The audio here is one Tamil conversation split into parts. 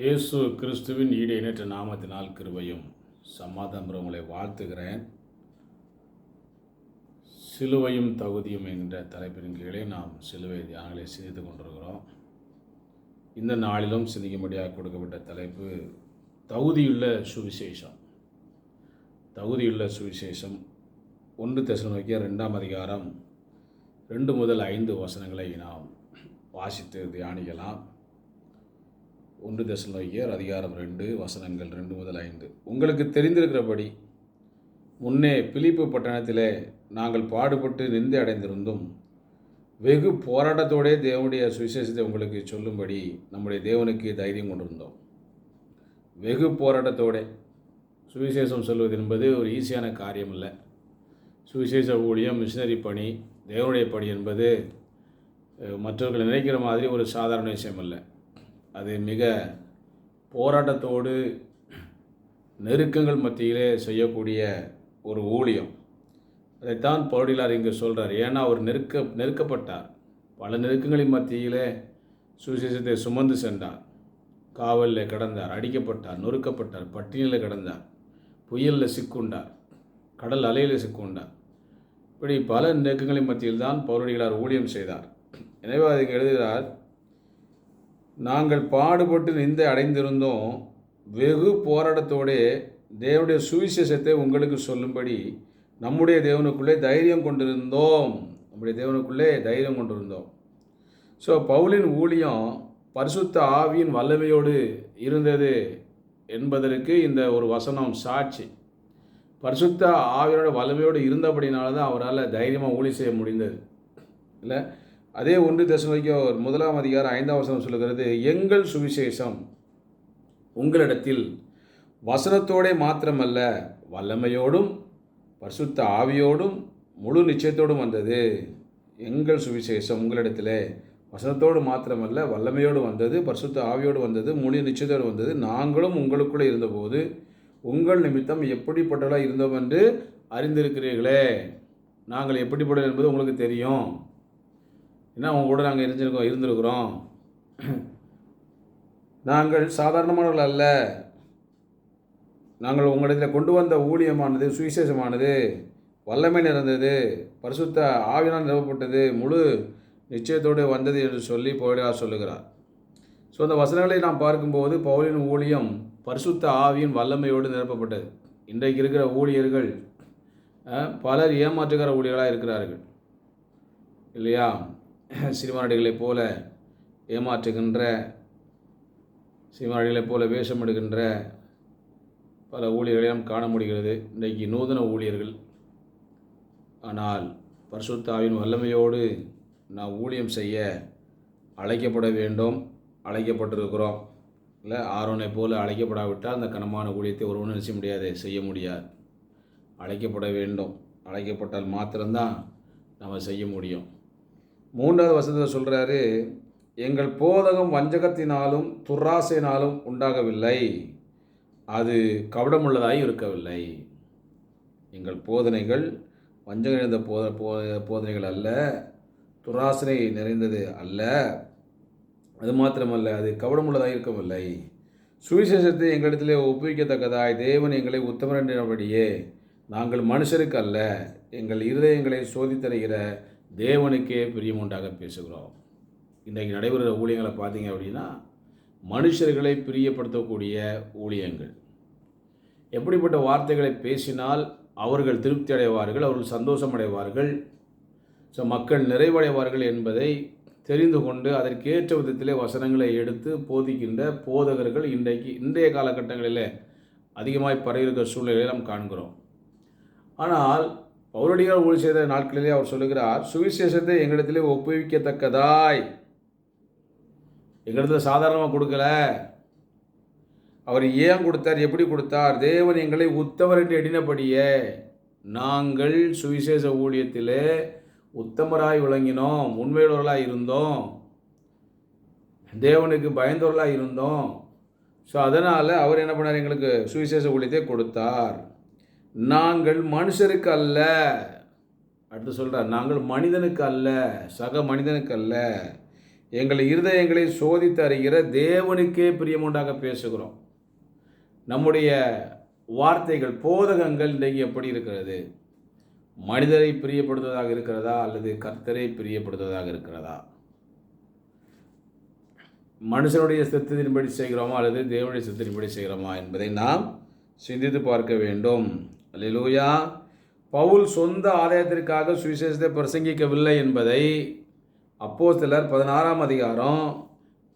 இயேசு கிறிஸ்துவின் ஈடு இணைற்ற நாமத்தினால் கிருபையும் சமாதானம் உங்களை வாழ்த்துகிறேன். சிலுவையும் தகுதியும் என்கின்ற தலைப்பின் கீழே நாம் சிலுவை தியானங்களை சிந்தித்து கொண்டிருக்கிறோம். இந்த நாளிலும் சிந்திக்கும்படியாக கொடுக்கப்பட்ட தலைப்பு தகுதியுள்ள சுவிசேஷம். தகுதியுள்ள சுவிசேஷம். ஒன்று தெசலோக்கிய ரெண்டாம் அதிகாரம் ரெண்டு முதல் ஐந்து வசனங்களை நாம் வாசித்து தியானிக்கலாம். ஒன்று தெசலோக்கியர் அதிகாரம் ரெண்டு வசனங்கள் ரெண்டு முதல் ஐந்து. உங்களுக்கு தெரிந்திருக்கிறபடி முன்னே பிலிப்பு பட்டணத்திலே நாங்கள் பாடுபட்டு நிந்தை அடைந்திருந்தும் வெகு போராட்டத்தோடே தேவனுடைய சுவிசேஷத்தை உங்களுக்கு சொல்லும்படி நம்முடைய தேவனுக்கு தைரியம் கொண்டிருந்தோம். வெகு போராட்டத்தோடே சுவிசேஷம் சொல்வது என்பது ஒரு ஈஸியான காரியம் இல்லை சுவிசேஷ ஊழியம் மிஷினரி பணி தேவனுடைய பணி என்பது மற்றவர்கள் நினைக்கிற மாதிரி ஒரு சாதாரண விஷயம் இல்லை அது மிக போராட்டத்தோடு நெருக்கங்கள் மத்தியிலே செய்யக்கூடிய ஒரு ஊழியம். அதைத்தான் பவுடிலார் இங்கே சொல்கிறார் ஏன்னா அவர் நெருக்க நெருக்கப்பட்டார். பல நெருக்கங்களின் மத்தியிலே சுவிசேஷத்தை சுமந்து சென்றார். காவலில் கிடந்தார் அடிக்கப்பட்டார் நொறுக்கப்பட்டார் பட்டினியில் கிடந்தார் புயலில் சிக்குண்டார் கடல் அலையில் சிக்குண்டார். இப்படி பல நெருக்கங்களின் மத்தியில் தான் பவுரடிகளார் ஊழியம் செய்தார். எனவே அதை எழுதுகிறார் நாங்கள் பாடுபட்டு நிந்தை அடைந்திருந்தோம். வெகு போராட்டத்தோடே தேவனுடைய சுவிசேஷத்தை உங்களுக்கு சொல்லும்படி நம்முடைய தேவனுக்குள்ளே தைரியம் கொண்டிருந்தோம். நம்முடைய தேவனுக்குள்ளே தைரியம் கொண்டிருந்தோம். ஸோ பவுலின் ஊழியம் பரிசுத்த ஆவியின் வல்லமையோடு இருந்தது என்பதற்கு இந்த ஒரு வசனம் சாட்சி. பரிசுத்த ஆவியோட வல்லமையோடு இருந்தபடினால தான் அவரால் தைரியமாக ஊழி செய்ய முடிந்தது. இல்லை? அதே ஒன்று தசமிக்க முதலாம் அதிகாரம் ஐந்தாம் வசனம் சொல்லுகிறது எங்கள் சுவிசேஷம் உங்களிடத்தில் வசனத்தோடே மாத்திரமல்ல வல்லமையோடும் பரிசுத்த ஆவியோடும் முழு நிச்சயத்தோடும் வந்தது. எங்கள் சுவிசேஷம் உங்களிடத்தில் வசனத்தோடு மாத்திரமல்ல வல்லமையோடு வந்தது பரிசுத்த ஆவியோடு வந்தது முழு நிச்சயத்தோடு வந்தது. நாங்களும் உங்களுக்குள்ளே இருந்தபோது உங்கள் நிமித்தம் எப்படிப்பட்டவர்களாக இருந்தோம் என்று அறிந்திருக்கிறீர்களே. நாங்கள் எப்படிப்பட்டது என்பது உங்களுக்கு தெரியும். ஏன்னா அவங்க கூட நாங்கள் இருந்திருக்கோம் இருந்திருக்கிறோம்? நாங்கள் சாதாரணமானவர்கள் அல்ல. நாங்கள் உங்களிடத்தில் கொண்டு வந்த ஊழியமானது சுவிசேஷமானது வல்லமை நிறைந்தது பரிசுத்த ஆவினால் நிறுவப்பட்டது முழு நிச்சயத்தோடு வந்தது என்று சொல்லி போயிடா சொல்லுகிறார். ஸோ அந்த வசனங்களை நாம் பார்க்கும்போது பவுலின் ஊழியம் பரிசுத்த ஆவியின் வல்லமையோடு நிரப்பப்பட்டது. இன்றைக்கு இருக்கிற ஊழியர்கள் பலர் ஏமாற்றுகிற ஊழியர்களாக இருக்கிறார்கள். இல்லையா? சினிமாடிகளைப் போல ஏமாற்றுகின்ற சினிமாடிகளைப் போல போல வேஷமிடுகின்ற பல ஊழியர்களை நாம் காண முடிகிறது. இன்றைக்கு நூதன ஊழியர்கள். ஆனால் பரிசுத்தாவின் வல்லமையோடு நாம் ஊழியம் செய்ய அழைக்கப்பட வேண்டும் அழைக்கப்பட்டிருக்கிறோம். இல்லை ஆரோனை போல அழைக்கப்படாவிட்டால் அந்த கனமான ஊழியத்தை ஒருவனும் நினைச்ச முடியாது செய்ய முடியாது. அழைக்கப்பட வேண்டும். அழைக்கப்பட்டால் மாத்திரம்தான் நம்ம செய்ய முடியும். மூன்றாவது வசனத்தில் சொல்கிறாரு எங்கள் போதகம் வஞ்சகத்தினாலும் துராசையினாலும் உண்டாகவில்லை. அது கவடமுள்ளதாய் இருக்கவில்லை. எங்கள் போதனைகள் வஞ்சகம் நிறைந்த போத போ- போதனைகள் அல்ல துராசனை நிறைந்தது அல்ல. அது மாத்திரமல்ல அது கவடமுள்ளதாக இருக்கவில்லை. சுவிசேஷத்தை எங்களிடத்திலே ஒப்புவிக்கத்தக்கதாய் தேவன் எங்களை உத்தமரண்டினபடியே நாங்கள் மனுஷருக்கு அல்ல எங்கள் இருதயங்களை சோதித்தருகிற தேவனுக்கே பிரியமுண்டாக பேசுகிறோம். இன்றைக்கு நடைபெறுகிற ஊழியங்களை பார்த்தீங்க அப்படின்னா மனுஷர்களை பிரியப்படுத்தக்கூடிய ஊழியங்கள். எப்படிப்பட்ட வார்த்தைகளை பேசினால் அவர்கள் திருப்தி அடைவார்கள் அவர்கள் சந்தோஷம் அடைவார்கள். ஸோ மக்கள் நிறைவடைவார்கள் என்பதை தெரிந்து கொண்டு அதற்கேற்ற விதத்திலே வசனங்களை எடுத்து போதிக்கின்ற போதகர்கள் இன்றைக்கு இன்றைய காலகட்டங்களில் அதிகமாய் பரவியிருக்கிற சூழ்நிலையை நாம் காண்கிறோம். ஆனால் அவருடைய ஊழல் செய்த நாட்களிலே அவர் சொல்லுகிறார் சுவிசேஷத்தை எங்களிடத்திலே ஒப்புவிக்கத்தக்கதாய். எங்களிடத்துல சாதாரணமாக கொடுக்கல. அவர் ஏன் கொடுத்தார் எப்படி கொடுத்தார்? தேவன் எங்களை உத்தவர் என்று எண்ணினபடியே நாங்கள் சுவிசேஷ ஊழியத்திலே உத்தமராய் விளங்கினோம் உண்மையுள்ளவர்களாக இருந்தோம் தேவனுக்கு பயந்தவர்களாக இருந்தோம். ஸோ அதனால் அவர் என்ன பண்ணார் எங்களுக்கு சுவிசேஷ ஊழியத்தை கொடுத்தார். நாங்கள் மனுஷருக்கு அல்ல அடுத்து சொல்கிறார் நாங்கள் மனிதனுக்கு அல்ல சக மனிதனுக்கு அல்ல எங்கள் இருதயங்களை சோதித்து அறிகிற தேவனுக்கே பிரியமுண்டாக பேசுகிறோம். நம்முடைய வார்த்தைகள் போதகங்கள் இன்றைக்கு எப்படி இருக்கிறது? மனிதரை பிரியப்படுத்துவதாக இருக்கிறதா? அல்லது கர்த்தரை பிரியப்படுத்துவதாக இருக்கிறதா? மனுஷனுடைய சித்தத்தின்படி செய்கிறோமா? அல்லது தேவனுடைய சித்தத்தின்படி செய்கிறோமா? என்பதை நாம் சிந்தித்து பார்க்க வேண்டும். அல்லூயா பவுல் சொந்த ஆதாயத்திற்காக சுவிசேஷத்தை பிரசங்கிக்கவில்லை என்பதை அப்போ சிலர் பதினாறாம் அதிகாரம்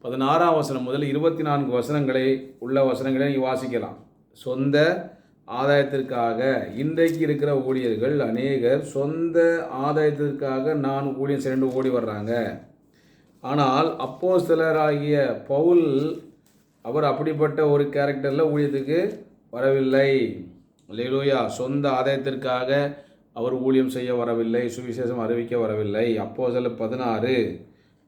பதினாறாம் வசனம் முதல் இருபத்தி நான்கு வசனங்களை உள்ள வசனங்களை வாசிக்கலாம். சொந்த ஆதாயத்திற்காக இன்றைக்கு இருக்கிற ஊழியர்கள் அநேகர் சொந்த ஆதாயத்திற்காக நான் ஊழியம் சென்று ஓடி வர்றாங்க. ஆனால் அப்போ சிலராகிய பவுல் அவர் அப்படிப்பட்ட ஒரு கேரக்டரில் ஊழியத்துக்கு வரவில்லை. லேலூயா சொந்த ஆதாயத்திற்காக அவர் ஊழியம் செய்ய வரவில்லை. சுவிசேஷம் அறிவிக்க வரவில்லை. அப்போ சில பதினாறு.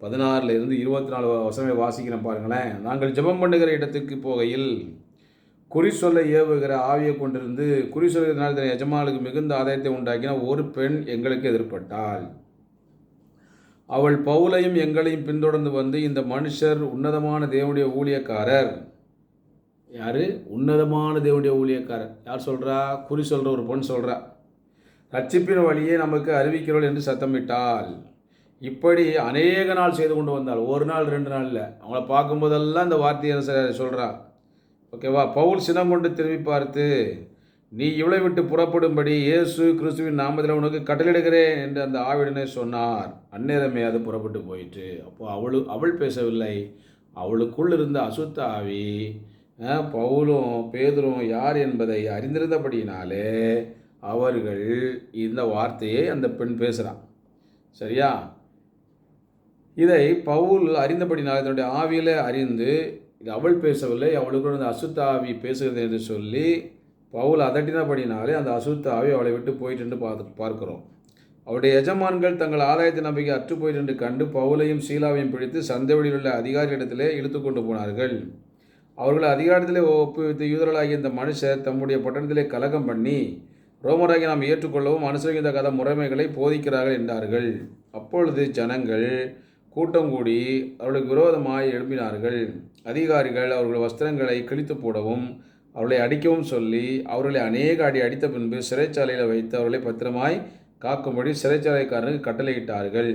பதினாறுல இருந்து இருபத்தி நாலு வசமே வாசிக்கிறேன் பாருங்களேன். நாங்கள் ஜெபம் பண்ணுகிற இடத்துக்கு போகையில் குறி சொல்ல ஏவுகிற ஆவியை கொண்டிருந்து குறி சொல்கிறதுனால தன் எஜமானுக்கு மிகுந்த ஆதாயத்தை உண்டாக்கின ஒரு பெண் எங்களுக்கு எதிர்ப்பட்டாள் அவள் பவுலையும் எங்களையும் பின்தொடர்ந்து வந்து இந்த மனுஷர் உன்னதமான தேவனுடைய ஊழியக்காரர். யார்? உன்னதமான தேவனுடைய ஊழியக்காரர். யார் சொல்கிறா குறி சொல்கிற ஒரு பொண்ணு சொல்கிறா ரட்சிப்பின் வழியே நமக்கு அறிவிக்கிறவள் என்று சத்தமிட்டாள். இப்படி அநேக நாள் செய்து கொண்டு வந்தாள். ஒரு நாள் ரெண்டு நாள் இல்லை. அவங்கள பார்க்கும்போதெல்லாம் இந்த வார்த்தையை சொல்கிறா ஓகேவா பவுல் சினம் கொண்டு திரும்பி பார்த்து நீ இவளை விட்டு புறப்படும்படி இயேசு கிறிஸ்துவின் நாமத்தில் உனக்கு கட்டளிடுகிறேன் என்று அந்த ஆவிடனே சொன்னார். அந்நேரமே அது புறப்பட்டு போயிட்டு அப்போ அவளு அவள் பேசவில்லை. அவளுக்குள் இருந்த அசுத்த ஆவி பவுலும் பேதுரும் யார் என்பதை அறிந்திருந்தபடியினாலே அவர்கள் இந்த வார்த்தையை அந்த பெண் பேசுகிறான் சரியா? இதை பவுல் அறிந்தபடினால் தன்னுடைய ஆவியில் அறிந்து இது அவள் பேசவில்லை அவளுக்கு அந்த அசுத்த ஆவி பேசுகிறது என்று சொல்லி பவுல் அதட்டினபடினாலே அந்த அசுத்தாவி அவளை விட்டு போயிட்டு பார்த்து பார்க்கிறோம். அவருடைய எஜமான்கள் தங்கள் ஆதாயத்தை நம்பிக்கை அற்று போயிட்டு கண்டு பவுலையும் சீலாவையும் பிடித்து சந்தைவெளியில் உள்ள அதிகாரியிடத்திலே இழுத்து கொண்டு போனார்கள். அவர்கள் அதிகாரத்திலே ஒப்புவித்து யூதர்களாகிய இந்த மனுஷர் தம்முடைய பட்டணத்திலே கலகம் பண்ணி ரோமராகி நாம் ஏற்றுக்கொள்ளவும் அனுசரிக்கின்ற கத முறைமைகளை போதிக்கிறார்கள் என்றார்கள். அப்பொழுது ஜனங்கள் கூட்டம் கூடி அவர்களுக்கு விரோதமாய் எழுப்பினார்கள். அதிகாரிகள் அவர்கள் வஸ்திரங்களை கிழித்து போடவும் அவர்களை அடிக்கவும் சொல்லி அவர்களை அநேக அடி அடித்த பின்பு சிறைச்சாலையில் வைத்து அவர்களை பத்திரமாய் காக்கும்படி சிறைச்சாலைக்காரனுக்கு கட்டளையிட்டார்கள்.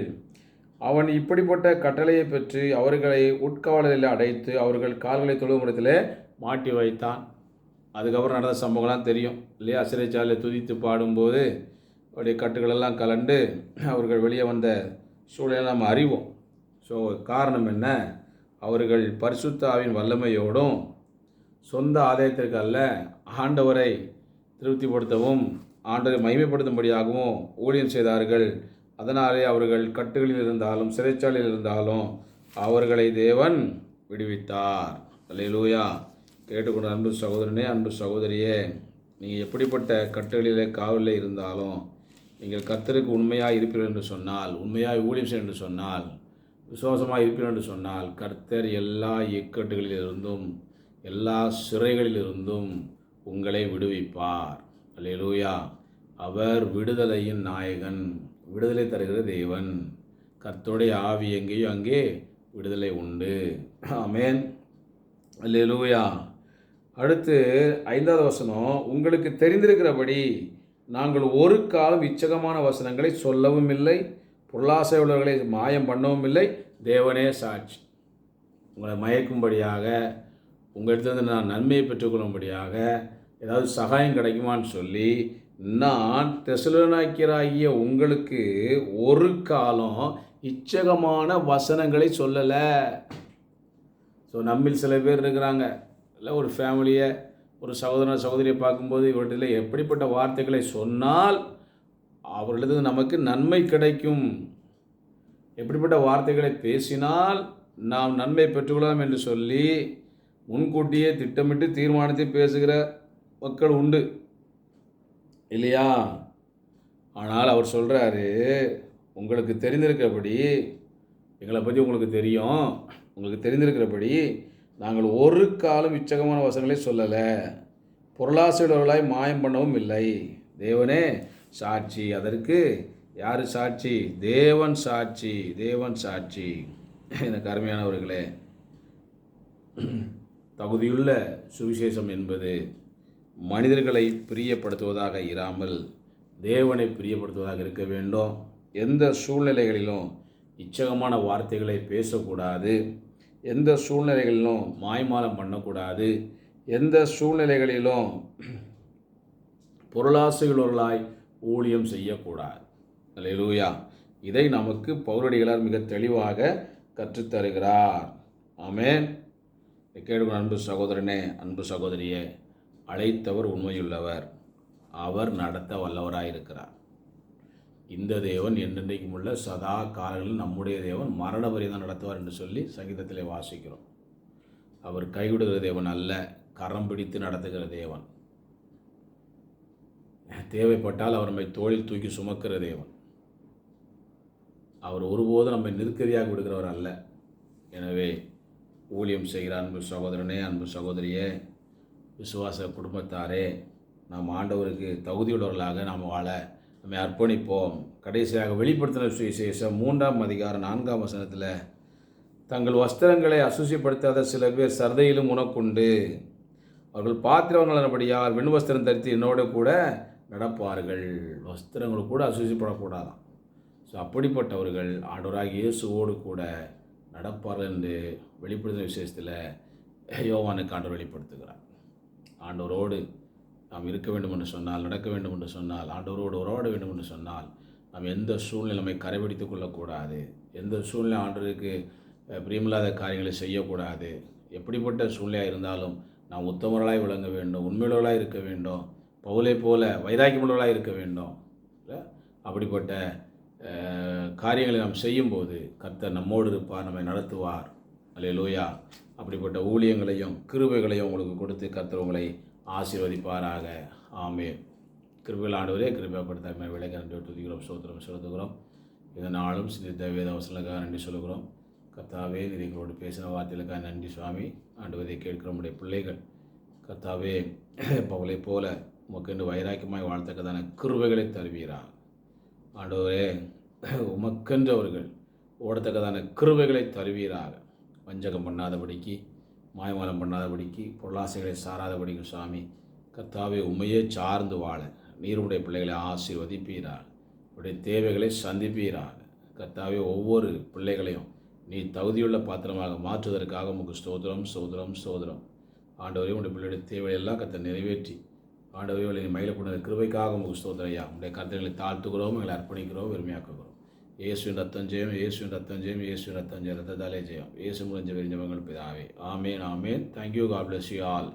அவன் இப்படிப்பட்ட கட்டளையை பெற்று அவர்களை உட்காவலில் அடைத்து அவர்கள் கால்களை தொழுமுறத்தில் மாட்டி வைத்தான். அதுக்கப்புறம் நடந்த சம்பவம்லாம் தெரியும். இல்லையா? சிறைச்சாலையில் துதித்து பாடும்போது அவருடைய கட்டுகளெல்லாம் கலண்டு அவர்கள் வெளியே வந்த சூழலை நாம் அறிவோம். ஸோ காரணம் என்ன? அவர்கள் பரிசுத்தாவின் வல்லமையோடும் சொந்த ஆதாயத்திற்கு அல்ல ஆண்டவரை திருப்திப்படுத்தவும் ஆண்டவரை மகிமைப்படுத்தும்படியாகவும் ஊழியம் செய்தார்கள். அதனாலே அவர்கள் கட்டுகளில் இருந்தாலும் சிறைச்சாலையில் இருந்தாலும் அவர்களை தேவன் விடுவித்தார். அல்லையிலூயா கேட்டுக்கொண்ட அன்பு சகோதரனே அன்பு சகோதரியே நீங்கள் எப்படிப்பட்ட கட்டுகளிலே காவலில் இருந்தாலும் நீங்கள் கர்த்தருக்கு உண்மையாக இருப்பீர்கள் என்று சொன்னால் உண்மையாக ஊழியம் செய்ய என்று சொன்னால் விசுவாசமாக இருப்பீர்கள் என்று சொன்னால் கர்த்தர் எல்லா இக்கட்டுகளிலிருந்தும் எல்லா சிறைகளிலிருந்தும் உங்களை விடுவிப்பார். அல்லேலூயா. அவர் விடுதலையின் நாயகன். விடுதலை தருகிற தேவன். கர்த்தருடைய ஆவி எங்கேயோ அங்கே விடுதலை உண்டு. ஆமேன். அல்லேலூயா. அடுத்து ஐந்தாவது வசனம். உங்களுக்கு தெரிந்திருக்கிறபடி நாங்கள் ஒரு காலம் இச்சகமான வசனங்களை சொல்லவும் இல்லை பொருளாசை உள்ளவர்களை மாயம் பண்ணவும் இல்லை. தேவனே சாட்சி. உங்களை மயக்கும்படியாக உங்கள் இடத்துல நான் நன்மையை பெற்றுக்கொள்ளும்படியாக ஏதாவது சகாயம் கிடைக்குமான்னு சொல்லி நான் தெசலோனாக்கியராகிய உங்களுக்கு ஒரு காலம் இச்சகமான வசனங்களை சொல்லலை. ஸோ நம்மில் சில பேர் இருக்கிறாங்க. இல்லை ஒரு ஃபேமிலியை ஒரு சகோதரன் சகோதரியை பார்க்கும்போது இவற்றில் எப்படிப்பட்ட வார்த்தைகளை சொன்னால் அவர்களது நமக்கு நன்மை கிடைக்கும். எப்படிப்பட்ட வார்த்தைகளை பேசினால் நாம் நன்மை பெற்றுக்கொள்ளலாம் என்று சொல்லி முன்கூட்டியே திட்டமிட்டு தீர்மானித்து பேசுகிற மக்கள் உண்டு. இல்லையா? ஆனால் அவர் சொல்கிறாரு உங்களுக்கு தெரிந்திருக்கிறபடி எங்களை பற்றி உங்களுக்கு தெரியும். உங்களுக்கு தெரிந்திருக்கிறபடி நாங்கள் ஒரு காலம் இச்சகமான வசனங்களை சொல்லலை. பொருளாசையுள்ளவர்களாய் மாயம் பண்ணவும் இல்லை. தேவனே சாட்சி. அதற்கு யார் சாட்சி? தேவன் சாட்சி. தேவன் சாட்சி. எனக்கு அருமையானவர்களே தகுதியுள்ள சுவிசேஷம் என்பது மனிதர்களை பிரியப்படுத்துவதாக இராமல் தேவனை பிரியப்படுத்துவதாக இருக்க வேண்டும். எந்த சூழ்நிலைகளிலும் இச்சகமான வார்த்தைகளை பேசக்கூடாது. எந்த சூழ்நிலைகளிலும் மாய்மாலம் பண்ணக்கூடாது. எந்த சூழ்நிலைகளிலும் பொருளாசையுள்ளவர்களாய் ஊழியம் செய்யக்கூடாது. அல்லேலூயா. இதை நமக்கு பௌரடிகளார் மிக தெளிவாக கற்றுத்தருகிறார் ஆமென். கேட்கும் அன்பு சகோதரனே அன்பு சகோதரியே. அழைத்தவர் உண்மையுள்ளவர். அவர் நடத்த வல்லவராயிருக்கிறார். இந்த தேவன் என்றென்றைக்கும் உள்ள சதா காலங்களில் நம்முடைய தேவன் மரண தான் நடத்துவார் என்று சொல்லி சங்கீதத்தில் வாசிக்கிறோம். அவர் கைவிடுகிற தேவன் அல்ல கரம் பிடித்து நடத்துகிற தேவன். தேவைப்பட்டால் அவர் நம்மை தோளில் தூக்கி சுமக்கிற தேவன். அவர் ஒருபோதும் நம்மை நிற்கதியாக விடுகிறவர் அல்ல. எனவே ஊழியம் செய்கிற அன்பு சகோதரனே அன்பு சகோதரியே விசுவாச குடும்பத்தாரே நாம் ஆண்டவருக்கு தகுதியுள்ளவர்களாக நாம் வாழ நம்மை அர்ப்பணிப்போம். கடைசியாக வெளிப்படுத்தின சுவிசேஷம் மூன்றாம் அதிகாரம் நான்காம் வசனத்தில் தங்கள் வஸ்திரங்களை அசுசிப்படுத்தாத சில பேர் சர்தையிலும் உனக்குண்டு. அவர்கள் பாத்திரவங்களபடியால் வெண் வஸ்திரம் தரித்து என்னோட கூட நடப்பார்கள். வஸ்திரங்கள் கூட அசுசிப்படக்கூடாதாம். ஸோ அப்படிப்பட்டவர்கள் ஆண்டவராக இயேசுவோடு கூட நடப்பார்கள் என்று வெளிப்படுத்தின விசேஷத்தில் யோவானுக்கு ஆண்டவர் வெளிப்படுத்துகிறார். ஆண்டவரோடு நாம் இருக்க வேண்டும் என்று சொன்னால் நடக்க வேண்டும் என்று சொன்னால் ஆண்டவரோடு உறவாட வேண்டும் என்று சொன்னால் நாம் எந்த சூழ்நிலைமை கரைபிடித்து கொள்ளக்கூடாது. எந்த சூழ்நிலை ஆண்டருக்கு பிரியமில்லாத காரியங்களை செய்யக்கூடாது. எப்படிப்பட்ட சூழ்நிலையாக இருந்தாலும் நாம் உத்தமர்களாய் விளங்க வேண்டும் உண்மையுள்ளவர்களாக இருக்க வேண்டும் பவுலை போல வைராக்கியமுள்ளவர்களாக இருக்க வேண்டும். அப்படிப்பட்ட காரியங்களை நாம் செய்யும்போது கர்த்தர் நம்மோடு இருப்பார் நம்மை நடத்துவார். அல்லேலூயா அப்படிப்பட்ட ஊழியங்களையும் கிருபைகளையும் உங்களுக்கு கொடுத்து கத்துறவங்களை ஆசீர்வதிப்பாராக. ஆமே கிருபையில் ஆண்டவரே கிருபைப்படுத்த விலை நன்றி துதிக்கிறோம் சோத்திரம் செலுத்துகிறோம். இதனாலும் சிந்தித்த வேத நன்றி சொல்லுகிறோம். கத்தாவே நீர் எங்களோடு பேசின வார்த்தைகளுக்காக நன்றி சுவாமி. ஆண்டுவதை கேட்கிற நம்முடைய பிள்ளைகள். கர்த்தாவே பவலை போல உமக்கென்று வைராக்கியமாய் வாழ்த்தக்கதான கிருபைகளை தருவீராக ஆண்டவரே உமக்கென்றவர்கள் ஓடத்தக்கதான கிருபைகளை தருவீராக. வஞ்சகம் பண்ணாதபடிக்கு மாயமாலம் பண்ணாதபடிக்கு பொருளாசைகளை சாராதபடிக்கு சுவாமி கர்த்தாவை உண்மையே சார்ந்து வாழ நீருடைய பிள்ளைகளை ஆசீர்வதிப்பீராக உடைய தேவைகளை சந்திப்பீராக. கர்த்தாவே ஒவ்வொரு பிள்ளைகளையும் நீ தகுதியுள்ள பாத்திரமாக மாற்றுவதற்காக உமக்கு ஸ்தோத்திரம் சோதரம் சோதரம் ஆண்டவரே உடைய பிள்ளையுடைய தேவையெல்லாம் கத்தை நிறைவேற்றி ஆண்டவரே உங்களை மயில கொண்ட கிருபைக்காக உமக்கு ஸ்தோத்திரம் உடைய கருத்துக்களை தாழ்த்துகிறோம் எங்களை அர்ப்பணிக்கிறோம் பெருமையாக்குகிறோம் இயேசுவின் ரத்தம் ஜெயம் இயேசுவின் ரத்தம் ஜெயம் இயேசுவின் ரத்தம் ஜெயம் ரத்தத்தாலே ஜெயம். இயேசு முடிஞ்ச வெறிஞ்சவங்கள் பிதாவே. ஆமேன் ஆமேன். Thank you God bless you all